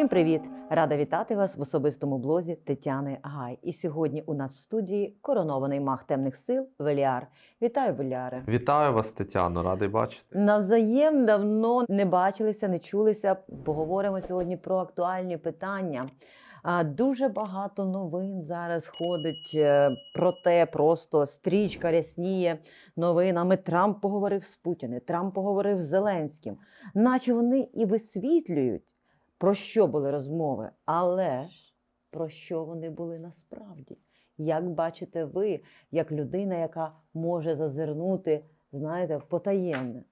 Всім привіт! Рада вітати вас в особистому блозі Тетяни Гай. І сьогодні у нас в студії коронований маг темних сил Веліар. Вітаю, Веліаре! Вітаю вас, Тетяно, радий бачити. Навзаєм давно не бачилися, не чулися. Поговоримо сьогодні про актуальні питання. Дуже багато новин зараз ходить е, про те, просто стрічка рясніє новинами. Трамп поговорив з Путіним, Трамп поговорив з Зеленським, наче вони і висвітлюють, про що були розмови, але ж про що вони були насправді. Як бачите ви, як людина, яка може зазирнути, знаєте, в потаємне?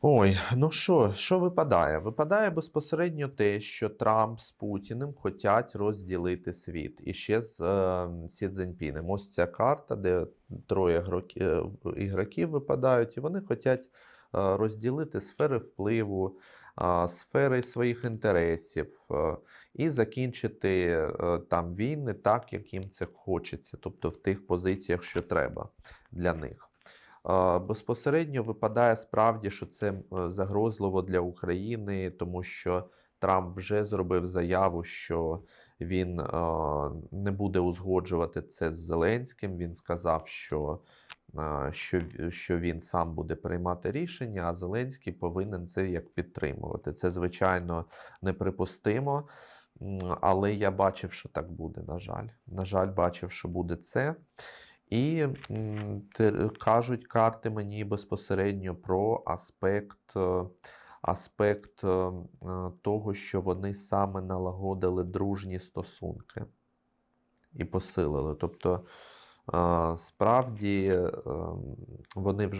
Ой, ну що, що випадає? Випадає безпосередньо те, що Трамп з Путіним хочуть розділити світ. І ще з е, Сі Цзіньпінем. Ось ця карта, де троє е, ігроків випадають, і вони хочуть е, розділити сфери впливу, сфери своїх інтересів е, і закінчити там війни так, як їм це хочеться, тобто в тих позиціях, що треба для них. Безпосередньо випадає справді, що це е, загрозливо для України, тому що Трамп вже зробив заяву, що він не буде узгоджувати це з Зеленським. Він сказав, що, що, що він сам буде приймати рішення, а Зеленський повинен це як підтримувати. Це, звичайно, неприпустимо. Але я бачив, що так буде, на жаль. На жаль, бачив, що буде це. І кажуть карти мені безпосередньо про аспект, е, аспект е, е, того, що вони саме налагодили дружні стосунки і посилили. Тобто, справді вони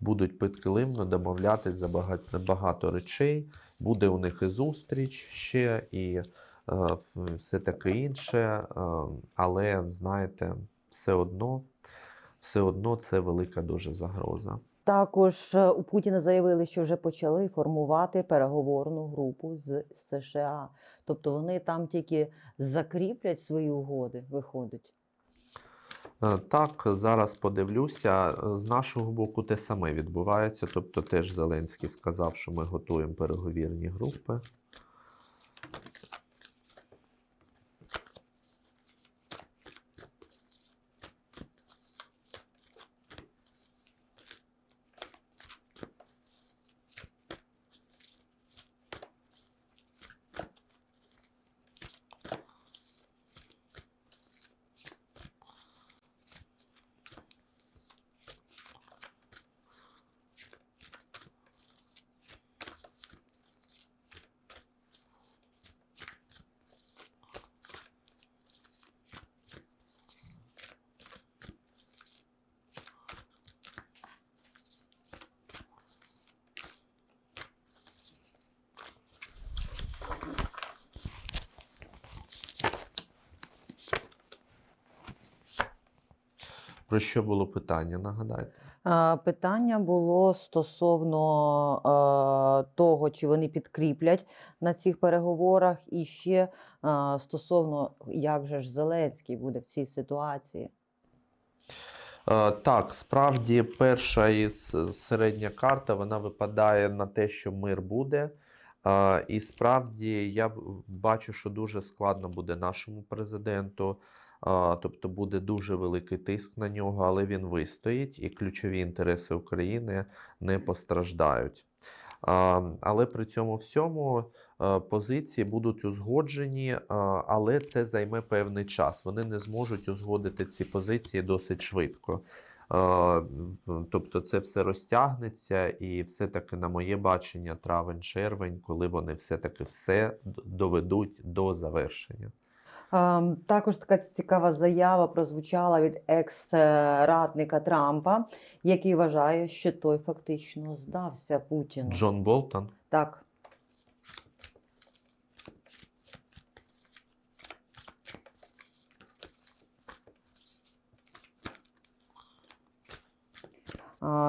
будуть підкилимно домовлятись за багато, багато речей. Буде у них і зустріч ще, і все таке інше. Але знаєте, все одно, все одно це велика дуже загроза. Також е, у Путіна заявили, що вже почали формувати переговорну групу з США. Тобто вони там тільки закріплять свої угоди, виходить. Е, Так, зараз подивлюся. З нашого боку те саме відбувається. Тобто, теж Зеленський сказав, що ми готуємо переговірні групи. Про що було питання? Нагадайте. Питання було стосовно того, чи вони підкріплять на цих переговорах, і ще стосовно, як же ж Зеленський буде в цій ситуації. Так, справді перша і середня карта вона випадає на те, що мир буде. І справді я бачу, що дуже складно буде нашому президенту. Тобто буде дуже великий тиск на нього, але він вистоїть, і ключові інтереси України не постраждають. Але при цьому всьому позиції будуть узгоджені, але це займе певний час. Вони не зможуть узгодити ці позиції досить швидко. Тобто це все розтягнеться, і все-таки, на моє бачення, травень-червень, коли вони все-таки все доведуть до завершення. Ем, Також така цікава заява прозвучала від екс-радника Трампа, який вважає, що той фактично здався Путіну. Джон Болтон. Так.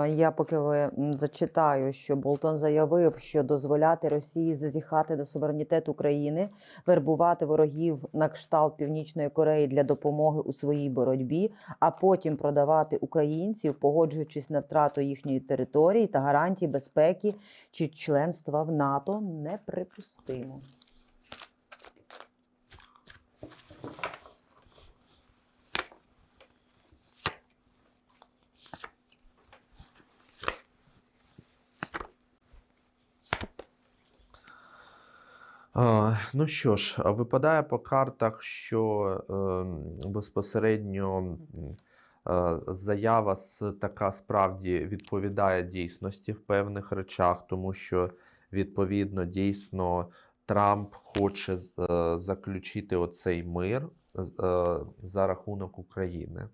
Я поки ви зачитаю, що Болтон заявив, що дозволяти Росії зазіхати на суверенітет України, вербувати ворогів на кшталт Північної Кореї для допомоги у своїй боротьбі, а потім продавати українців, погоджуючись на втрату їхньої території та гарантій безпеки чи членства в НАТО, неприпустимо. Ну що ж, випадає по картах, що е, безпосередньо заява така справді відповідає дійсності в певних речах, тому що відповідно дійсно Трамп хоче е, заключити оцей мир е, за рахунок України.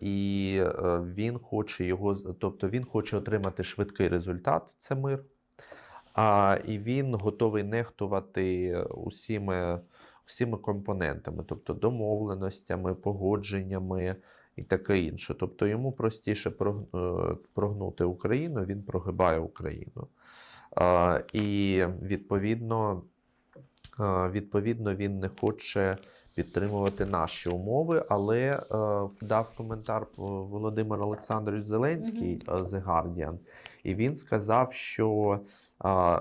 І е, він хоче його, тобто він хоче отримати швидкий результат, це мир. А, і він готовий нехтувати усіми, усіми компонентами, тобто домовленостями, погодженнями і таке інше. Тобто йому простіше е, прогнути Україну, він прогибає Україну. І відповідно, відповідно, він не хоче підтримувати наші умови, але е, дав коментар е, Володимир Олександрович Зеленський е, The Guardian, і він сказав, що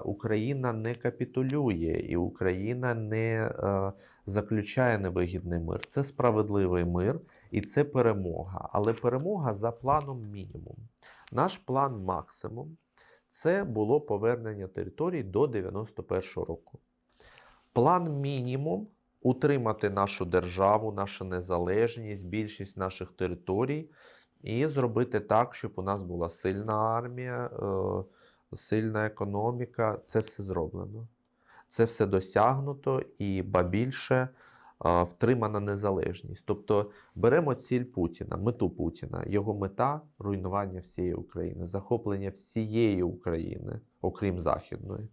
Україна не капітулює і Україна не е, заключає невигідний мир. Це справедливий мир і це перемога. Але перемога за планом мінімум. Наш план максимум це було повернення територій до 91-го року. План мінімум утримати нашу державу, нашу незалежність, більшість наших територій і зробити так, щоб у нас була сильна армія. Е, сильна економіка, це все зроблено. Це все досягнуто і ба більше втримана незалежність. Тобто беремо ціль Путіна, мету Путіна. Його мета руйнування всієї України, захоплення всієї України, окрім Західної.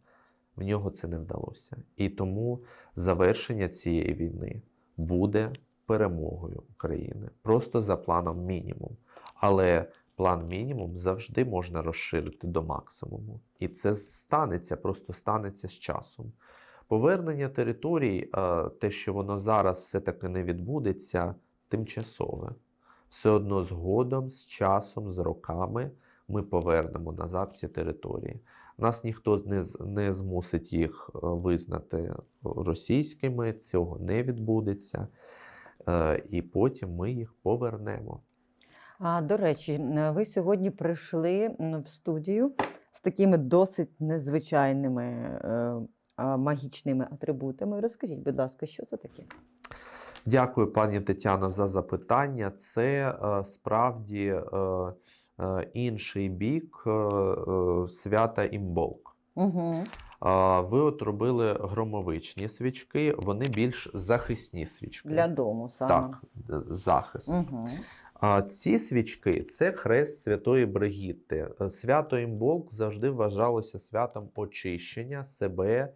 В нього це не вдалося. І тому завершення цієї війни буде перемогою України. Просто за планом мінімум. Але план мінімум завжди можна розширити до максимуму. І це станеться, просто станеться з часом. Повернення територій, е, те, що воно зараз все-таки не відбудеться, тимчасове. Все одно згодом, з часом, з роками ми повернемо назад ці території. Нас ніхто не, не змусить їх е, визнати російськими, цього не відбудеться. Е, І потім ми їх повернемо. А, до речі, ви сьогодні прийшли в студію з такими досить незвичайними е, магічними атрибутами. Розкажіть, будь ласка, що це таке? Дякую, пані Тетяно, за запитання. Це справді інший бік е, е, свята імболк. Угу. Ви от робили громовичні свічки, вони більш захисні свічки. Для дому саме. Так, е, захист. Угу. А ці свічки це хрест Святої Бригітти. Е, Свято Імболк завжди вважалося святом очищення себе, е,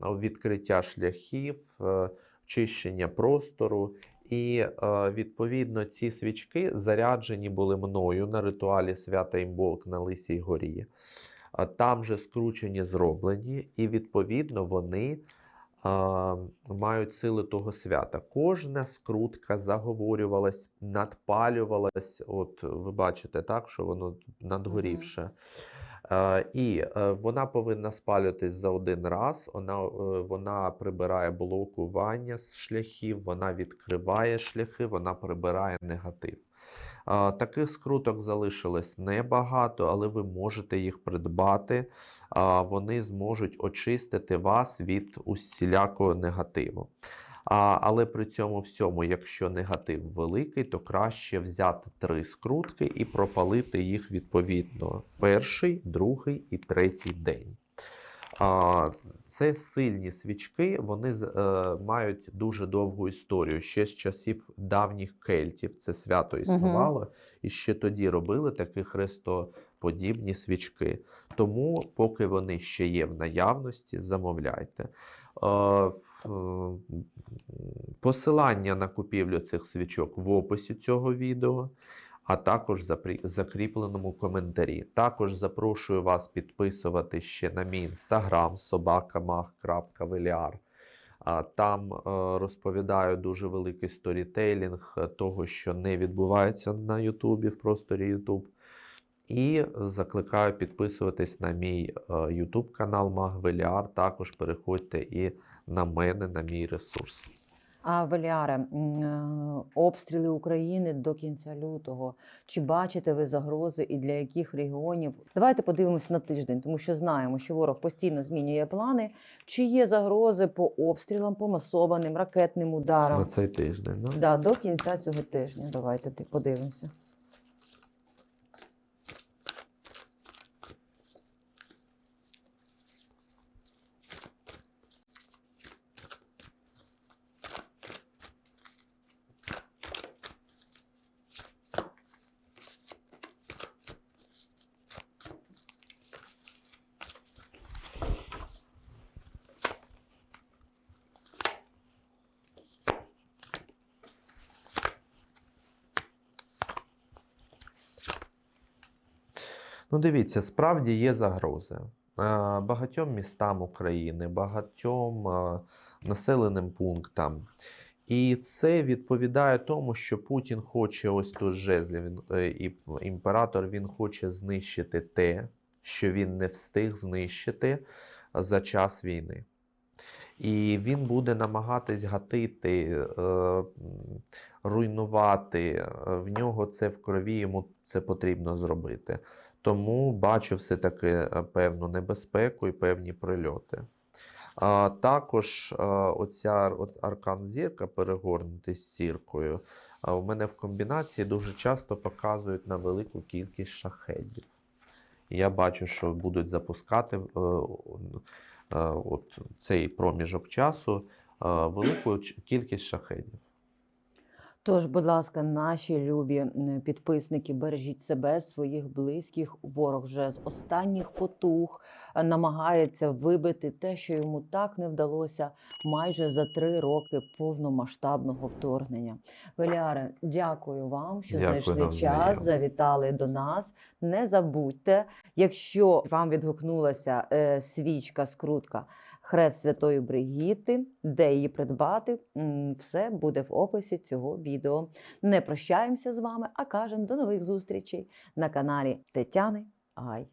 відкриття шляхів, е, очищення простору. І е, відповідно ці свічки заряджені були мною на ритуалі свята Імболк на Лисій горі. Там же скручені зроблені, і відповідно вони а, мають сили того свята. Кожна скрутка заговорювалась, надпалювалась. От ви бачите, так, що воно надгорівше. Е, і е, вона повинна спалюватись за один раз. Вона, е, вона прибирає блокування з шляхів, вона відкриває шляхи, вона прибирає негатив. Таких скруток залишилось небагато, але ви можете їх придбати. Вони зможуть очистити вас від усілякого негативу. А, Але при цьому всьому, якщо негатив великий, то краще взяти три скрутки і пропалити їх відповідно перший, другий і третій день. А, Це сильні свічки, вони е, мають дуже довгу історію. Ще з часів давніх кельтів це свято існувало, і ще тоді робили такі хрестоподібні свічки. Тому, поки вони ще є в наявності, замовляйте. Е, Посилання на купівлю цих свічок в описі цього відео а також закріпленому коментарі. Також запрошую вас підписувати ще на мій інстаграм собакамах.веліар. Там е, розповідаю дуже великий сторітейлінг е, того, що не відбувається на Ютубі в просторі Ютуб. І закликаю підписуватись на мій Ютуб канал Магвеліар. Також переходьте і на мене, на мій ресурс. А Валіаре, е, обстріли України до кінця лютого. Чи бачите ви загрози і для яких регіонів? Давайте подивимось на тиждень, тому що знаємо, що ворог постійно змінює плани. Чи є загрози по обстрілам, по масованим ракетним ударам? На цей тиждень. Да? Да, до кінця цього тижня. Давайте подивимося. Ну, дивіться, справді є загрози. Багатьом містам України, багатьом населеним пунктам. І це відповідає тому, що Путін хоче ось тут жезлі, він, е, і імператор він хоче знищити те, що він не встиг знищити за час війни. І він буде намагатись гатити, е, руйнувати. Е, В нього це в крові, йому це потрібно зробити. Тому бачу все-таки е, певну небезпеку і певні прильоти. А, також е, оця от аркан зірка перегорнутий з сіркою. А у мене в комбінації дуже часто показують на велику кількість шахедів. Я бачу, що будуть запускати е, е, от цей проміжок часу е, велику кількість шахедів. Тож, будь ласка, наші любі підписники, бережіть себе, своїх близьких. Ворог вже з останніх потуг е, намагається вибити те, що йому так не вдалося майже за три роки повномасштабного вторгнення. Веліаре, дякую вам, що Дякую знайшли час, завітали до нас. Не забудьте, якщо вам відгукнулася е, свічка, скрутка. Хрест Святої Бригіти, де її придбати, все буде в описі цього відео. Не прощаємося з вами, а кажемо до нових зустрічей на каналі Тетяни Гай.